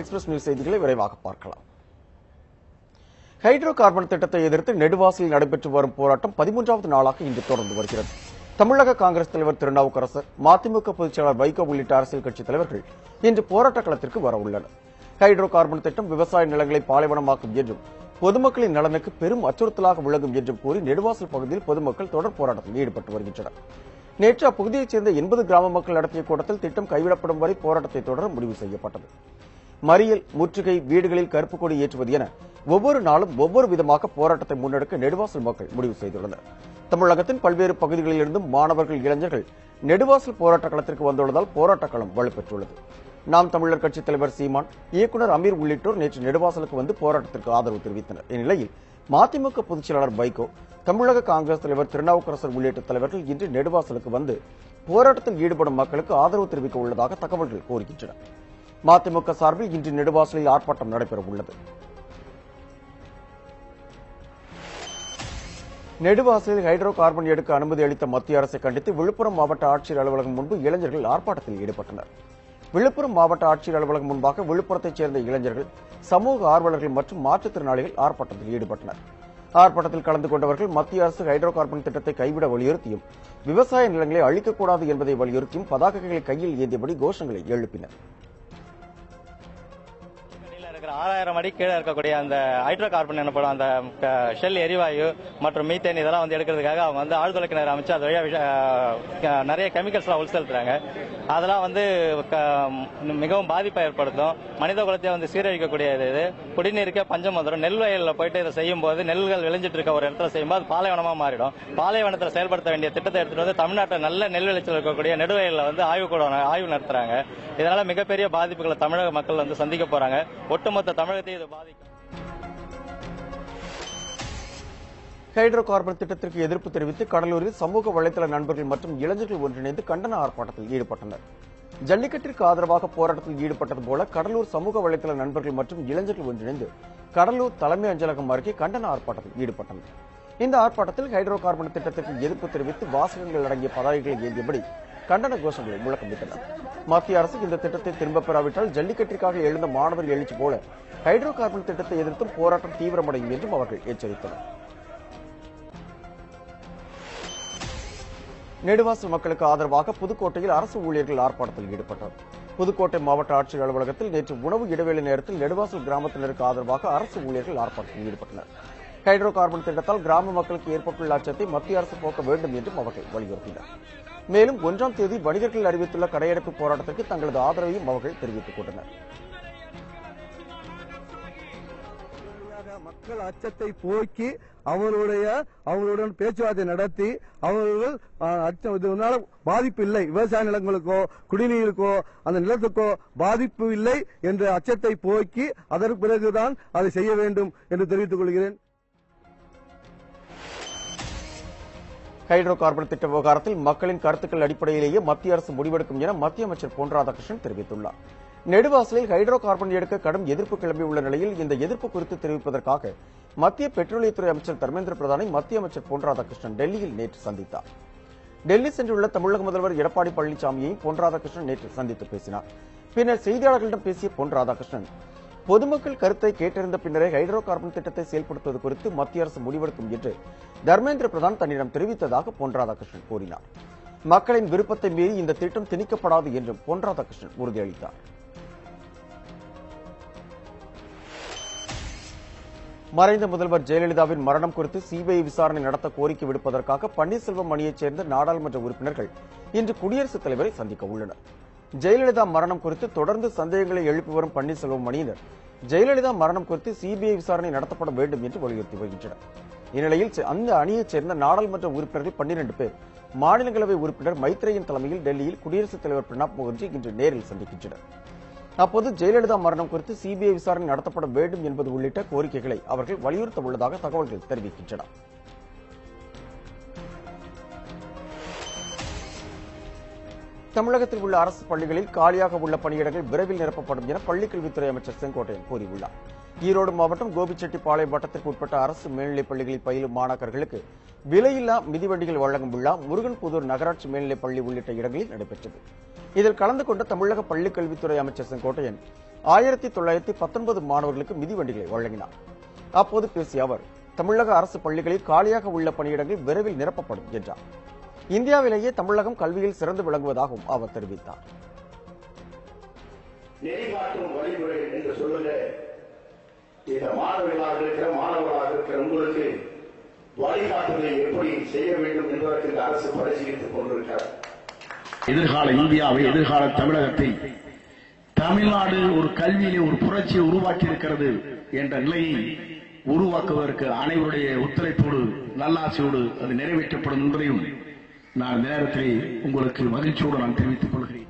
Express news செய்திகளை விரைவாக பார்க்கலாம். ஹைட்ரோ கார்பன் திட்டத்தை எதிர்த்து நெடுவாசலில் நடைபெற்று வரும் போராட்டம் பதிமூன்றாவது நாளாக இன்று தொடர்ந்து வருகிறது. தமிழக காங்கிரஸ் தலைவர் திருநாவுக்கரசர் மதிமுக பொதுச்செயலாளர் வைகோ உள்ளிட்ட அரசியல் கட்சித் தலைவர்கள் இன்று போராட்ட களத்திற்கு வர உள்ளனர். ஹைட்ரோ கார்பன் திட்டம் விவசாய நிலங்களை பாலைவனமாக்கும் என்றும் பொதுமக்களின் நலனுக்கு பெரும் அச்சுறுத்தலாக விளங்கும் என்றும் கூறி நெடுவாசல் பகுதியில் பொதுமக்கள் தொடர் போராட்டத்தில் ஈடுபட்டு வருகின்றனர். நேற்று அப்பகுதியைச் சேர்ந்த எண்பது கிராம மக்கள் நடத்திய கூட்டத்தில் திட்டம் கைவிடப்படும் வரை போராட்டத்தை தொடர முடிவு செய்யப்பட்டது. மறியல் முற்றுகை வீடுகளில் கருப்பு கொடி ஏற்றுவது என ஒவ்வொரு நாளும் ஒவ்வொரு விதமாக போராட்டத்தை முன்னெடுக்க நெடுவாசல் மக்கள் முடிவு செய்துள்ளனர். தமிழகத்தின் பல்வேறு பகுதிகளிலிருந்தும் மாணவர்கள் இளைஞர்கள் நெடுவாசல் போராட்ட களத்திற்கு வந்துள்ளதால் போராட்ட களம் வலுப்பெற்றுள்ளது. நாம் தமிழர் கட்சித் தலைவர் சீமான் இயக்குநர் அமீர் உள்ளிட்டோர் நேற்று நெடுவாசலுக்கு வந்து போராட்டத்திற்கு ஆதரவு தெரிவித்தனர். இந்நிலையில் மதிமுக பொதுச் செயலாளர் வைகோ தமிழக காங்கிரஸ் தலைவர் திருநாவுக்கரசர் உள்ளிட்ட தலைவர்கள் இன்று நெடுவாசலுக்கு வந்து போராட்டத்தில் ஈடுபடும் மக்களுக்கு ஆதரவு தெரிவிக்க உள்ளதாக தகவல்கள் கூறுகின்றன. மதிமுக சார்பில் இன்று நெடுவாசலில் ஆர்ப்பாட்டம் நடைபெறவுள்ளது நெடுவாசலில் ஹைட்ரோ கார்பன் எடுக்க அனுமதி அளித்த மத்திய அரசை கண்டித்து விழுப்புரம் மாவட்ட ஆட்சியர் அலுவலகம் முன்பு இளைஞர்கள் ஆர்ப்பாட்டத்தில் ஈடுபட்டனர். விழுப்புரம் மாவட்ட ஆட்சியர் அலுவலகம் முன்பாக விழுப்புரத்தைச் சேர்ந்த இளைஞர்கள் சமூக ஆர்வலர்கள் மற்றும் மாற்றுத்திறனாளிகள் ஆர்ப்பாட்டத்தில் ஈடுபட்டனர். ஆர்ப்பாட்டத்தில் கலந்து கொண்டவர்கள் மத்திய அரசு ஹைட்ரோ கார்பன் திட்டத்தை கைவிட வலியுறுத்தியும் விவசாய நிலங்களை அழிக்கக்கூடாது என்பதை வலியுறுத்தியும் பதாகைகளை கையில் ஏந்தியபடி கோஷங்களை எழுப்பினர். இருக்கிற ஆறாயிரம் அடி கீழே இருக்கக்கூடிய அந்த ஹைட்ரோ கார்பன் எனப்படும் அந்த ஷெல் எரிவாயு மற்றும் மீத்தேன் இதெல்லாம் வந்து எடுக்கிறதுக்காக அவங்க வந்து ஆழ்துளை கிணறு அமைச்சு அது வழியாக நிறைய கெமிக்கல்ஸ்லாம் உள்செலுத்துறாங்க. அதெல்லாம் வந்து க- மிகவும் பாதிப்பை ஏற்படுத்தும். மனித குலத்தை வந்து சீரழிக்கக்கூடியது இது. குடிநீருக்கே பஞ்சம் வந்துடும் நெல் வயலில் போயிட்டு இதை செய்யும் போது நெல்கள் விளைஞ்சிட்டு இருக்க ஒரு இடத்துல செய்யும்போது அது பாலைவனமா மாறிடும். பாலைவனத்தில் செயல்படுத்த வேண்டிய திட்டத்தை எடுத்துட்டு வந்து தமிழ்நாட்டில் நல்ல நெல் விளைச்சல் இருக்கக்கூடிய நெடுவயலில் வந்து ஆய்வு கூட ஆய்வு நடத்துறாங்க. இதனால மிகப்பெரிய பாதிப்புகளை தமிழக மக்கள் வந்து சந்திக்க போறாங்க. ஒட்டுமொத்த தமிழகத்தையும் இது பாதிக்கும். ஹைட்ரோ கார்பன் திட்டத்திற்கு எதிர்ப்பு தெரிவித்து கடலூரில் சமூக வலைதள நண்பர்கள் மற்றும் இளைஞர்கள் ஒன்றிணைந்து கண்டன ஆர்ப்பாட்டத்தில் ஈடுபட்டனர். ஜல்லிக்கட்டிற்கு ஆதரவாக போராட்டத்தில் ஈடுபட்டது போல கடலூர் சமூக வலைதள நண்பர்கள் மற்றும் இளைஞர்கள் ஒன்றிணைந்து கடலூர் தலைமை அஞ்சலகம் அருகே கண்டன ஆர்ப்பாட்டத்தில் ஈடுபட்டனர். இந்த ஆர்ப்பாட்டத்தில் ஹைட்ரோ கார்பன் திட்டத்திற்கு எதிர்ப்பு தெரிவித்து வாசகங்கள் அடங்கிய பதாகைகளை ஏந்தியபடி கண்டன கோஷங்களை முழக்கமிட்டனர். மத்திய அரசு இந்த திட்டத்தை திரும்பப் பெறாவிட்டால் ஜல்லிக்கட்டிற்காக எழுந்த மாணவர் எழுச்சி போல ஹைட்ரோ கார்பன் திட்டத்தை எதிர்த்தும் போராட்டம் தீவிரமடையும் என்றும் அவர்கள் எச்சரித்தனர். நெடுவாசல் மக்களுக்கு ஆதரவாக புதுக்கோட்டையில் அரசு ஊழியர்கள் ஆர்ப்பாட்டத்தில் ஈடுபட்டனர். புதுக்கோட்டை மாவட்ட ஆட்சியர் அலுவலகத்தில் நேற்று உணவு இடைவேளை நேரத்தில் நெடுவாசல் கிராமத்தினருக்கு ஆதரவாக அரசு ஊழியர்கள் ஆர்ப்பாட்டத்தில் ஈடுபட்டனர். ஹைட்ரோ கார்பன் திட்டத்தால் கிராம மக்களுக்கு ஏற்பட்டுள்ள அச்சத்தை மத்திய அரசு போக்க வேண்டும் என்றும் அவர்கள் வலியுறுத்தினர். மேலும் ஒன்றாம் தேதி வணிகர்கள் அறிவித்துள்ள கடையடைப்பு போராட்டத்திற்கு தங்களது ஆதரவையும் அவர்கள் தெரிவித்துக் கொண்டனர். மக்கள் அச்சத்தை போக்கி அவர்களுடைய அவர்களுடன் பேச்சுவார்த்தை நடத்தி அவர்கள் அச்சம் இதனால பாதிப்பு இல்லை. விவசாய நிலங்களுக்கோ குடிநீருக்கோ அந்த நிலத்துக்கோ பாதிப்பு இல்லை என்ற அச்சத்தை போக்கி அதற்கு பிறகுதான் அதை செய்ய வேண்டும் என்று தெரிவித்துக் கொள்கிறேன். ஹைட்ரோ கார்பன் திட்ட விவகாரத்தில் மக்களின் கருத்துக்கள் அடிப்படையிலேயே மத்திய அரசு முடிவெடுக்கும் என மத்திய அமைச்சர் பொன் ராதாகிருஷ்ணன் தெரிவித்துள்ளார். நெடுவாசலில் ஹைட்ரோ கார்பன் எடுக்க கடும் எதிர்ப்பு கிளம்பியுள்ள நிலையில் இந்த எதிர்ப்பு குறித்து தெரிவிப்பதற்காக மத்திய பெட்ரோலியத்துறை அமைச்சர் தர்மேந்திர பிரதானை மத்திய அமைச்சர் பொன் ராதாகிருஷ்ணன் டெல்லியில் நேற்று சந்தித்தார். டெல்லி சென்றுள்ள தமிழக முதல்வர் எடப்பாடி பழனிசாமியை பொன் ராதாகிருஷ்ணன் நேற்று சந்தித்து பேசினார். பின்னர் செய்தியாளர்களிடம் பேசிய பொன் ராதாகிருஷ்ணன் பொதுமக்கள் கருத்தை கேட்டறிந்த பின்னரே ஹைட்ரோ கார்பன் திட்டத்தை செயல்படுத்துவது குறித்து மத்திய அரசு முடிவெடுக்கும் என்று தர்மேந்திர பிரதான் தன்னிடம் தெரிவித்ததாக பொன் ராதாகிருஷ்ணன் கூறினார். மக்களின் விருப்பத்தை மீறி இந்த திட்டம் திணிக்கப்படாது என்றும் பொன் ராதாகிருஷ்ணன் உறுதியளித்தார். மறைந்த முதல்வர் ஜெயலலிதாவின் மரணம் குறித்து சிபிஐ விசாரணை நடத்த கோரிக்கை விடுப்பதற்காக பன்னீர்செல்வம் அணியைச் சேர்ந்த நாடாளுமன்ற உறுப்பினர்கள் இன்று குடியரசுத் தலைவரை சந்திக்க உள்ளனர். ஜெயலலிதா மரணம் குறித்து தொடர்ந்து சந்தேகங்களை எழுப்பி வரும் பன்னீர்செல்வம் அணியினர் ஜெயலலிதா மரணம் குறித்து சிபிஐ விசாரணை நடத்தப்பட வேண்டும் என்று வலியுறுத்தி வருகின்றனர். இந்நிலையில் அந்த அணியைச் சேர்ந்த நாடாளுமன்ற உறுப்பினர்கள் பன்னிரண்டு பேர். மாநிலங்களவை உறுப்பினர் மைத்ரேயின் தலைமையில் டெல்லியில் குடியரசுத் தலைவர் பிரணாப் முகர்ஜி இன்று நேரில் சந்திக்கின்றனர். அப்போது ஜெயலலிதா மரணம் குறித்து சிபிஐ விசாரணை நடத்தப்பட வேண்டும் என்பது உள்ளிட்ட கோரிக்கைகளை அவர்கள் வலியுறுத்த உள்ளதாக தகவல்கள் தெரிவிக்கின்றன. தமிழகத்தில் உள்ள அரசு பள்ளிகளில் காலியாக உள்ள பணியிடங்கள் விரைவில் நிரப்பப்படும் என பள்ளிக்கல்வித்துறை அமைச்சர் செங்கோட்டையன் கூறியுள்ளார். ஈரோடு மாவட்டம் கோபிச்செட்டிப்பாளையம் வட்டத்திற்கு உட்பட்ட அரசு மேல்நிலைப் பள்ளிகளில் பயிலும் மாணாக்கர்களுக்கு விலையில்லா மிதிவண்டிகள் வழங்கும் விழா முருகன்புதூர் நகராட்சி மேல்நிலைப் பள்ளி உள்ளிட்ட இடங்களில் நடைபெற்றது. இதில் கலந்து கொண்ட தமிழக பள்ளிக்கல்வித்துறை அமைச்சர் செங்கோட்டையன் ஆயிரத்தி தொள்ளாயிரத்தி பத்தொன்பது மாணவர்களுக்கு மிதிவண்டிகளை வழங்கினார். அப்போது பேசிய அவர் தமிழக அரசு பள்ளிகளில் காலியாக உள்ள பணியிடங்கள் விரைவில் நிரப்பப்படும் என்றார். இந்தியாவிலேயே தமிழகம் கல்வியில் சிறந்து விளங்குவதாகவும் அவர் தெரிவித்தார். நெறிகாட்டும் வழிமுறை என்று சொல்லுங்க. இந்த மாணவர்களாக இருக்கிற மாணவர்களாக இருக்கிற உங்களுக்கு வழிகாட்டுதலை எப்படி செய்ய வேண்டும் என்பதற்கு இந்த அரசு பரிசீலித்துக் கொண்டிருக்கிறார் எதிர்கால இந்தியாவை எதிர்கால தமிழகத்தை தமிழ்நாடு ஒரு கல்வியிலே ஒரு புரட்சியை உருவாக்கி இருக்கிறது என்ற நிலையை உருவாக்குவதற்கு அனைவருடைய ஒத்துழைப்போடு நல்லாசையோடு அது நிறைவேற்றப்படும் என்பதையும் நான் இந்த உங்களுக்கு மகிழ்ச்சியோடு நான் தெரிவித்துக் கொள்கிறேன்.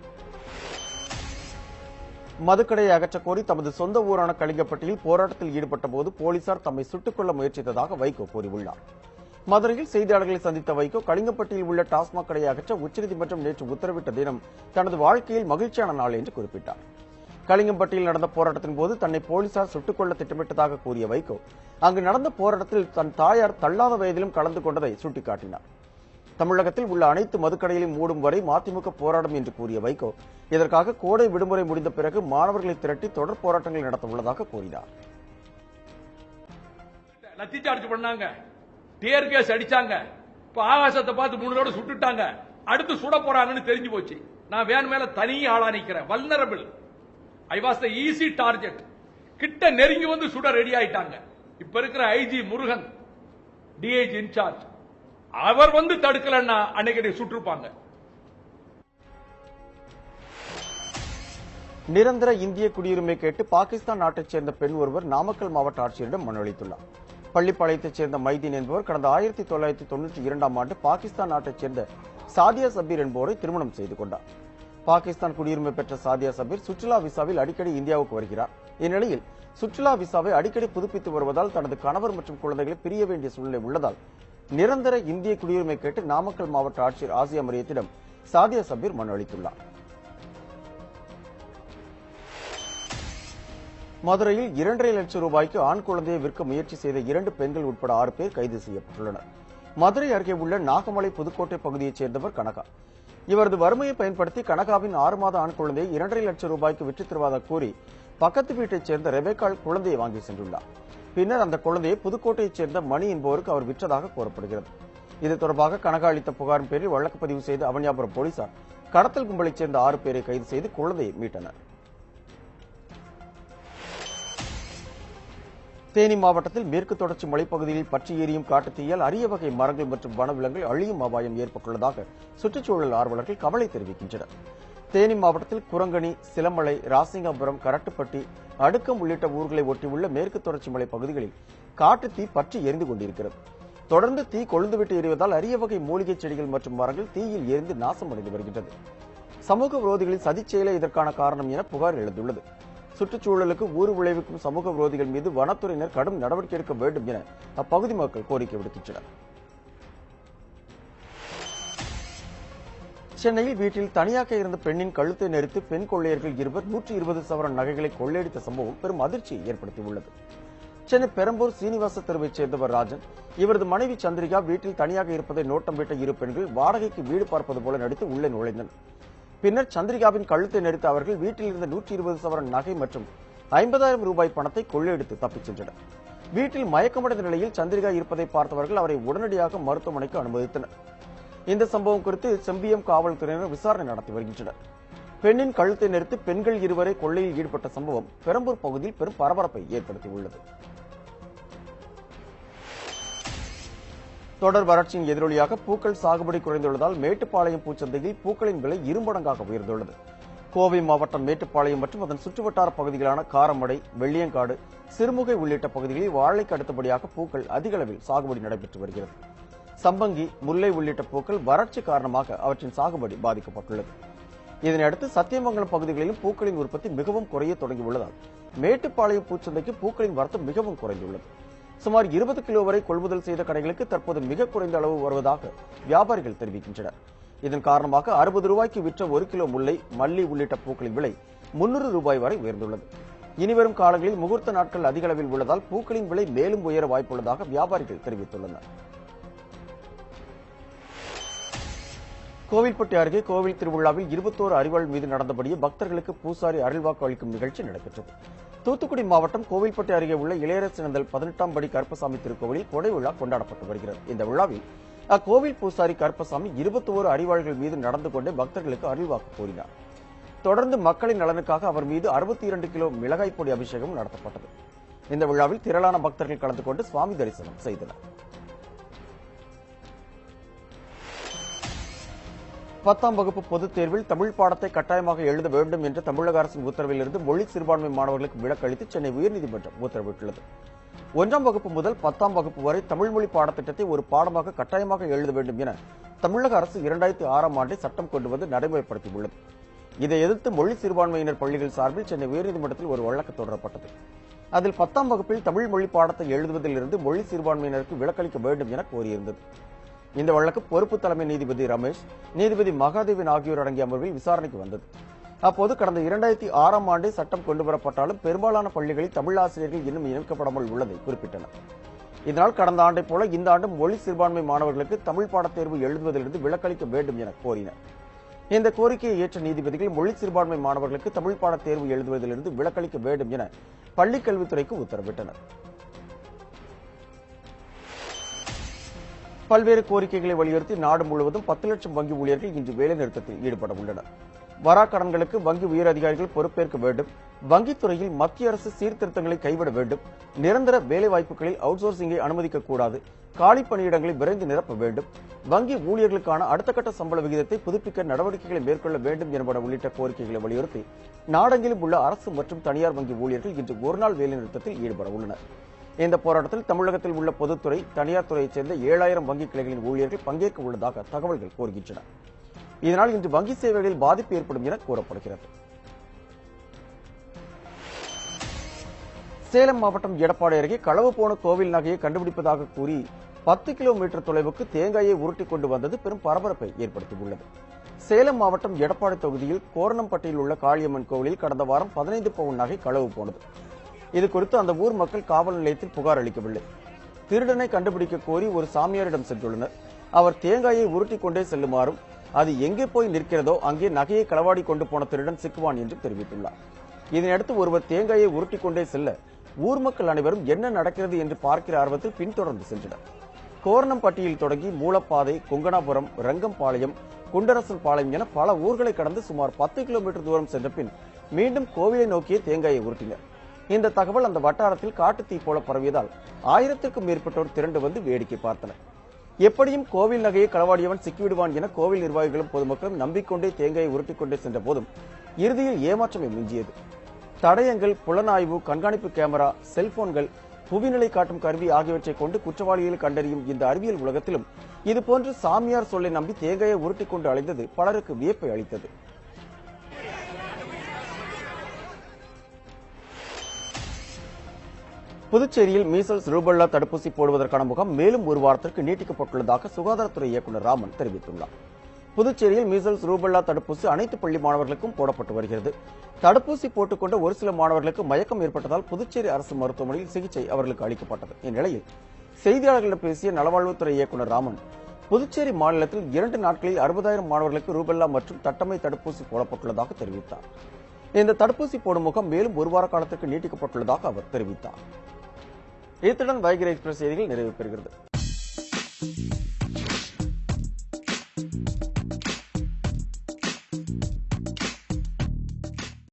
மதுக்கடையை அகற்றக்கோரி தமது சொந்த ஊரான கலிங்கப்பட்டியில் போராட்டத்தில் ஈடுபட்ட போது போலீசார் தம்மை சுட்டுக் கொள்ள முயற்சித்ததாக வைகோ கூறியுள்ளார். மதுரையில் செய்தியாளர்களை சந்தித்த வைகோ கலிங்கப்பட்டியில் உள்ள டாஸ்மாக் கடையை அகற்ற உச்சநீதிமன்றம் நேற்று உத்தரவிட்ட தினம் தனது வாழ்க்கையில் மகிழ்ச்சியான நாள் என்று குறிப்பிட்டார். கலிங்கம்பட்டியில் நடந்த போராட்டத்தின் போது தன்னை போலீசார் சுட்டுக் கொள்ள திட்டமிட்டதாக கூறிய வைகோ அங்கு நடந்த போராட்டத்தில் தன் தாயார் தள்ளாத வயதிலும் கலந்து கொண்டதை சுட்டிக்காட்டினார். தமிழகத்தில் உள்ள அனைத்து மதுக்கடைகளையும் மூடும் வரை மதிமுக போராடும் என்று கூறிய வைகோ இதற்காக கோடை விடுமுறை முடிந்த பிறகு மாணவர்களை திரட்டி தொடர் போராட்டங்கள் நடத்த உள்ளதாக கூறினார். லத்தி சார்ஜ் பண்ணாங்க. டியர் கேஸ் அடிச்சாங்க. இப்ப ஆகாசத்தை பார்த்து மூணு சுட்டுட்டாங்க. அடுத்து சுட போறாங்கன்னு தெரிஞ்சு போச்சு. நான் வேன் மேல தனி ஆளா நிக்கிறேன். Vulnerable I was the easy target கிட்ட நெருங்கி வந்து சுட ரெடி ஆயிட்டாங்க. இப்ப இருக்கிற IG Murugan DIG in charge அவர் வந்து தடுக்கலன்னா அன்னைக்கு சுற்றுப்பாங்க நிரந்தர இந்திய குடியுரிமை கேட்டு பாகிஸ்தான் நாட்டைச் சேர்ந்த பெண் ஒருவர் நாமக்கல் மாவட்ட ஆட்சியரிடம் மனு அளித்துள்ளார். பள்ளிப்பாளையத்தைச் சேர்ந்த மைதீன் என்பவர் கடந்த ஆயிரத்தி தொள்ளாயிரத்தி தொன்னூற்றி இரண்டாம் ஆண்டு பாகிஸ்தான் நாட்டைச் சேர்ந்த சாதியா சபீர் என்பவரை திருமணம் செய்து கொண்டார். பாகிஸ்தான் குடியுரிமை பெற்ற சாதியா சபீர் சுற்றுலா விசாவில் அடிக்கடி இந்தியாவுக்கு வருகிறார். இந்நிலையில் சுற்றுலா விசாவை அடிக்கடி புதுப்பித்து வருவதால் தனது கணவர் மற்றும் குழந்தைகளை பிரிய வேண்டிய சூழ்நிலை உள்ளதால் நிரந்தர இந்திய குடியுரிமை கேட்டு நாமக்கல் மாவட்ட ஆட்சியர் ஆசியா மரியத்திடம் சாதியா சபீர் மனு அளித்துள்ளார். மதுரையில் இரண்டரை லட்சம் ரூபாய்க்கு ஆண் குழந்தையை விற்க முயற்சி செய்த இரண்டு பெண்கள் உட்பட ஆறு பேர் கைது செய்யப்பட்டுள்ளனர். மதுரை அருகே உள்ள நாகமலை புதுக்கோட்டை பகுதியைச் சேர்ந்தவர் கனகா. இவரது வறுமையை பயன்படுத்தி கனகாவின் ஆறு மாத ஆண் குழந்தையை இரண்டரை லட்சம் ரூபாய்க்கு விற்றுத் தருவதாக கூறி பக்கத்து வீட்டைச் சேர்ந்த ரெபேக்கால் குழந்தையை வாங்கி சென்றுள்ளார். பின்னர் அந்த குழந்தையை புதுக்கோட்டையைச் சேர்ந்த மணி என்பவருக்கு அவர் விற்றதாக கூறப்படுகிறது. இது தொடர்பாக கனக அளித்த புகாரின் பேரில் வழக்கு பதிவு செய்த அவனியாபுரம் போலீசார் கடத்தல் கும்பலைச் சேர்ந்த ஆறு பேரை கைது செய்து குழந்தையை மீட்டனர். தேனி மாவட்டத்தில் மேற்கு தொடர்ச்சி மலைப்பகுதியில் பற்றி எரியும் காட்டுத்தீயால் அரிய வகை மரங்கள் மற்றும் வனவிலங்குகள் அழியும் அபாயம் ஏற்பட்டுள்ளதாக சுற்றுச்சூழல் ஆர்வலர்கள் கவலை தெரிவிக்கின்றனர். தேனி மாவட்டத்தில் குரங்கணி சிலமலை ராசிங்காபுரம் கரட்டுப்பட்டி அடுக்கம் உள்ளிட்ட ஊர்களை ஒட்டியுள்ள மேற்கு தொடர்ச்சி மலை பகுதிகளில் காட்டு தீ பற்றி எரிந்து கொண்டிருக்கிறது. தொடர்ந்து தீ கொழுந்துவிட்டு எரிவதால் அரிய வகை மூலிகை செடிகள் மற்றும் மரங்கள் தீயில் எரிந்து நாசமடைந்து வருகின்றது. சமூக விரோதிகளின் சதிச்செயலே இதற்கான காரணம் என புகார் எழுந்துள்ளது. சுற்றுச்சூழலுக்கு ஊறு விளைவிக்கும் சமூக விரோதிகள் மீது வனத்துறையினர் கடும் நடவடிக்கை எடுக்க வேண்டும் என அப்பகுதி மக்கள் கோரிக்கை விடுக்கின்றனர். சென்னையில் வீட்டில் தனியாக இருந்த பெண்ணின் கழுத்தை நெரித்து பெண் கொள்ளையர்கள் இருவர் நூற்றி இருபது சவரன் நகைகளை கொள்ளையடித்த சம்பவம் பெரும் அதிர்ச்சியை ஏற்படுத்தியுள்ளது. சென்னை பெரம்பூர் சீனிவாச தெருவைச் சேர்ந்தவர் ராஜன். இவரது மனைவி சந்திரிகா வீட்டில் தனியாக இருப்பதை நோட்டம் விட்ட இரு பெண்கள் வாடகைக்கு வீடு பார்ப்பது போல நடித்து உள்ளே நுழைந்தனர். பின்னர் சந்திரிகாவின் கழுத்தை நெரித்த அவர்கள் வீட்டில் இருந்த நூற்றி இருபது சவரன் நகை மற்றும் ஐம்பதாயிரம் ரூபாய் பணத்தை கொள்ளையடித்து தப்பிச் சென்றனர். வீட்டில் மயக்கமடைந்த நிலையில் சந்திரிகா இருப்பதை பார்த்தவர்கள் அவரை உடனடியாக மருத்துவமனைக்கு அனுமதித்தனர். இந்த சம்பவம் குறித்து செம்பியம் காவல்துறையினர் விசாரணை நடத்தி வருகின்றனர். பெண்ணின் கழுத்தை நிறுத்தி பெண்கள் இருவரை கொள்ளையில் ஈடுபட்ட சம்பவம் பெரம்பூர் பகுதியில் பெரும் பரபரப்பை ஏற்படுத்தியுள்ளது. தொடர் வறட்சியின் எதிரொலியாக பூக்கள் சாகுபடி குறைந்துள்ளதால் மேட்டுப்பாளையம் பூச்சந்தையில் பூக்களின் விலை இருமடங்காக உயர்ந்துள்ளது. கோவை மாவட்டம் மேட்டுப்பாளையம் மற்றும் அதன் சுற்றுவட்டார பகுதிகளான காரமடை வெள்ளியங்காடு சிறுமுகை உள்ளிட்ட பகுதிகளில் வாழைக்கு அடுத்தபடியாக பூக்கள் அதிக அளவில் சாகுபடி நடைபெற்று வருகிறது. சம்பங்கி முல்லை உள்ளிட்ட பூக்கள் வறட்சி காரணமாக அவற்றின் சாகுபடி பாதிக்கப்பட்டுள்ளது. இதனையடுத்து சத்தியமங்கலம் பகுதிகளிலும் பூக்களின் உற்பத்தி மிகவும் குறைய தொடங்கியுள்ளதால் மேட்டுப்பாளையம் பூச்சந்தைக்கு பூக்களின் வரத்து மிகவும் குறைந்துள்ளது. சுமார் இருபது கிலோ வரை கொள்முதல் செய்த கடைகளுக்கு தற்போது மிக குறைந்த அளவு வருவதாக வியாபாரிகள் தெரிவிக்கின்றனர். இதன் காரணமாக அறுபது ரூபாய்க்கு விற்ற ஒரு கிலோ முல்லை மல்லி உள்ளிட்ட பூக்களின் விலை முன்னூறு ரூபாய் வரை உயர்ந்துள்ளது. இனிவரும் காலங்களில் முகூர்த்த நாட்கள் அதிக அளவில் உள்ளதால் பூக்களின் விலை மேலும் உயர வாய்ப்புள்ளதாக வியாபாரிகள் தெரிவித்துள்ளனர். கோவில்பட்டி அருகே கோவில் திருவிழாவில் இருபத்தோரு அறிவாள் மீது நடந்தபடியே பக்தர்களுக்கு பூசாரி அருள்வாக்கு அளிக்கும் நிகழ்ச்சி நடைபெற்றது. தூத்துக்குடி மாவட்டம் கோவில்பட்டி அருகே உள்ள இளையரசினந்தல் பதினெட்டாம் படி கருப்பசாமி திருக்கோவிலில் கொடை விழா கொண்டாடப்பட்டு வருகிறது. இந்த விழாவில் அக்கோவில் பூசாரி கருப்பசாமி இருபத்தோரு அறிவாள்கள் மீது நடந்து கொண்டே பக்தர்களுக்கு அருள்வாக்கு கூறினார் தொடர்ந்து மக்களின் நலனுக்காக அவர் மீது அறுபத்தி இரண்டு கிலோ மிளகாய் பொடி அபிஷேகம் நடத்தப்பட்டது. இந்த விழாவில் திரளான பக்தர்கள் கலந்து கொண்டு சுவாமி தரிசனம் செய்தனர். பத்தாம் வகுப்பு பொதுத் தேர்வில் தமிழ் பாடத்தை கட்டாயமாக எழுத வேண்டும் என்ற தமிழக அரசின் உத்தரவிலிருந்து மொழி சிறுபான்மை மாணவர்களுக்கு விலக்களித்து சென்னை உயர்நீதிமன்றம் உத்தரவிட்டுள்ளது. ஒன்றாம் வகுப்பு முதல் பத்தாம் வகுப்பு வரை தமிழ் மொழி பாடத்திட்டத்தை ஒரு பாடமாக கட்டாயமாக எழுத வேண்டும் என தமிழக அரசு இரண்டாயிரத்தி ஆறாம் ஆண்டை சட்டம் கொண்டு வந்து நடைமுறைப்படுத்தியுள்ளது. இதை எதிர்த்து மொழி சிறுபான்மையினர் பள்ளிகள் சார்பில் சென்னை உயர்நீதிமன்றத்தில் ஒரு வழக்கு தொடரப்பட்டது. அதில் பத்தாம் வகுப்பில் தமிழ் மொழி பாடத்தை எழுதுவதிலிருந்து மொழி சிறுபான்மையினருக்கு விலக்களிக்க வேண்டும் என கோரியிருந்தது. இந்த வழக்கு பொறுப்பு தலைமை நீதிபதி ரமேஷ் நீதிபதி மகாதேவன் ஆகியோர் அடங்கிய அமர்வில் விசாரணைக்கு வந்தது. அப்போது கடந்த இரண்டாயிரத்தி ஆறாம் ஆண்டு சட்டம் கொண்டுவரப்பட்டாலும் பெரும்பாலான பள்ளிகளில் தமிழ் ஆசிரியர்கள் இன்னும் இணைக்கப்படாமல் உள்ளதை குறிப்பிட்டனர். இதனால் கடந்த ஆண்டைப் போல இந்த ஆண்டும் மொழி சிறுபான்மை மாணவர்களுக்கு தமிழ் பாடத்தேர்வு எழுதுவதிலிருந்து விலக்களிக்க வேண்டும் என கோரினர். இந்த கோரிக்கையை ஏற்ற நீதிபதிகள் மொழி சிறுபான்மை மாணவர்களுக்கு தமிழ் பாடத் தேர்வு எழுதுவதிலிருந்து விலக்களிக்க வேண்டும் என பள்ளிக் கல்வித்துறைக்கு உத்தரவிட்டனர். பல்வேறு கோரிக்கைகளை வலியுறுத்தி நாடு முழுவதும் பத்து லட்சம் வங்கி ஊழியர்கள் இன்று வேலைநிறுத்தத்தில் ஈடுபட உள்ளனர். வராக்கடன்களுக்கு வங்கி உயர் அதிகாரிகள் பொறுப்பேற்க வேண்டும். வங்கித்துறையில் மத்திய அரசு சீர்திருத்தங்களை கைவிட வேண்டும். நிரந்தர வேலைவாய்ப்புகளில் அவுட் சோர்சிங்கை அனுமதிக்க கூடாது. காலி பணியிடங்களை விரைந்து நிரப்ப வேண்டும். வங்கி ஊழியர்களுக்கான அடுத்த கட்ட சம்பள விகிதத்தை புதுப்பிக்க நடவடிக்கைகளை மேற்கொள்ள வேண்டும் என்பன உள்ளிட்ட கோரிக்கைகளை வலியுறுத்தி நாடெங்கிலும் உள்ள அரசு மற்றும் தனியார் வங்கி ஊழியர்கள் இன்று ஒருநாள் வேலைநிறுத்தத்தில் ஈடுபட உள்ளனர். இந்த போராட்டத்தில் தமிழகத்தில் உள்ள பொதுத்துறை தனியார் துறையைச் சேர்ந்த ஏழாயிரம் வங்கிக் கிளைகளின் ஊழியர்கள் பங்கேற்க உள்ளதாக தகவல்கள் கூறுகின்றன. இதனால் இன்று வங்கி சேவைகளில் பாதிப்பு ஏற்படும் என கூறப்படுகிறது. சேலம் மாவட்டம் எடப்பாடி அருகே களவு போன கோவில் நகையை கண்டுபிடிப்பதாக கூறி பத்து கிலோமீட்டர் தொலைவுக்கு தேங்காயை உருட்டி கொண்டு வந்தது பெரும் பரபரப்பை ஏற்படுத்தியுள்ளது. சேலம் மாவட்டம் எடப்பாடி தொகுதியில் கோரணம்பட்டியில் உள்ள காளியம்மன் கோவிலில் கடந்த வாரம் பதினைந்து பவுன் நகை களவு போனது. இது குறித்து அந்த ஊர் மக்கள் காவல் நிலையத்தில் புகார் அளிக்கவில்லை. திருடனை கண்டுபிடிக்க கோரி ஒரு சாமியாரிடம் சென்றுள்ளனர். அவர் தேங்காயை உருட்டி கொண்டே செல்லுமாறும் அது எங்கே போய் நிற்கிறதோ அங்கே நகையை களவாடி கொண்டு போன திருடன் சிக்குவான் என்று தெரிவித்துள்ளார். இதனையடுத்து ஒருவர் தேங்காயை உருட்டி கொண்டே செல்ல ஊர் மக்கள் அனைவரும் என்ன நடக்கிறது என்று பார்க்கிற ஆர்வத்தில் பின்தொடர்ந்து சென்றனர். கோரணம்பட்டியில் தொடங்கி மூலப்பாதை கொங்கனாபுரம் ரங்கம்பாளையம் குண்டரசன் பாளையம் என பல ஊர்களை கடந்து சுமார் பத்து கிலோமீட்டர் தூரம் சென்ற பின் மீண்டும் கோவிலை நோக்கிய தேங்காயை உருட்டினர். இந்த தகவல் அந்த வட்டாரத்தில் காட்டுத்தீ போல பரவியதால் ஆயிரத்திற்கும் மேற்பட்டோர் திரண்டு வந்து வேடிக்கை பார்த்தனர். எப்படியும் கோவில் நகையை களவாடியவன் சிக்கிவிடுவான் என கோவில் நிர்வாகிகளும் பொதுமக்களும் நம்பிக்கொண்டே தேங்காயை உருட்டிக்கொண்டே சென்ற போதும் இறுதியில் ஏமாற்றமே மிஞ்சியது. தடயங்கள் புலனாய்வு கண்காணிப்பு கேமரா செல்போன்கள் புவிநிலை காட்டும் கருவி ஆகியவற்றை கொண்டு குற்றவாளிகளை கண்டறியும் இந்த அறிவியல் உலகத்திலும் இதுபோன்று சாமியார் சொல்லை நம்பி தேங்காயை உருட்டிக் கொண்டு அலைந்தது பலருக்கு வியப்பை அளித்தது. புதுச்சேரியில் மீசல்ஸ் ரூபல்லா தடுப்பூசி போடுவதற்கான முகாம் மேலும் ஒரு வாரத்திற்கு நீட்டிக்கப்பட்டுள்ளதாக சுகாதாரத்துறை இயக்குநர் ராமன் தெரிவித்துள்ளார். புதுச்சேரியில் மீசல்ஸ் ரூபல்லா தடுப்பூசி அனைத்து பள்ளி மாணவர்களுக்கும் போடப்பட்டு வருகிறது. தடுப்பூசி போட்டுக்கொண்ட ஒரு சில மாணவர்களுக்கு மயக்கம் ஏற்பட்டதால் புதுச்சேரி அரசு மருத்துவமனையில் சிகிச்சை அவர்களுக்கு அளிக்கப்பட்டது. இந்நிலையில் செய்தியாளர்களிடம் பேசிய நலவாழ்வுத்துறை இயக்குநர் ராமன் புதுச்சேரி மாநிலத்தில் இரண்டு நாட்களில் அறுபதாயிரம் மாணவர்களுக்கு ரூபல்லா மற்றும் தட்டமை தடுப்பூசி போடப்பட்டுள்ளதாக தெரிவித்தார். இந்த தடுப்பூசி போடும் முகம் மேலும் ஒரு வார காலத்திற்கு நீட்டிக்கப்பட்டுள்ளதாக அவர் தெரிவித்தார். இத்துடன் வைகரை எக்ஸ்பிரஸ் செய்திகள் நிறைவு பெறுகிறது.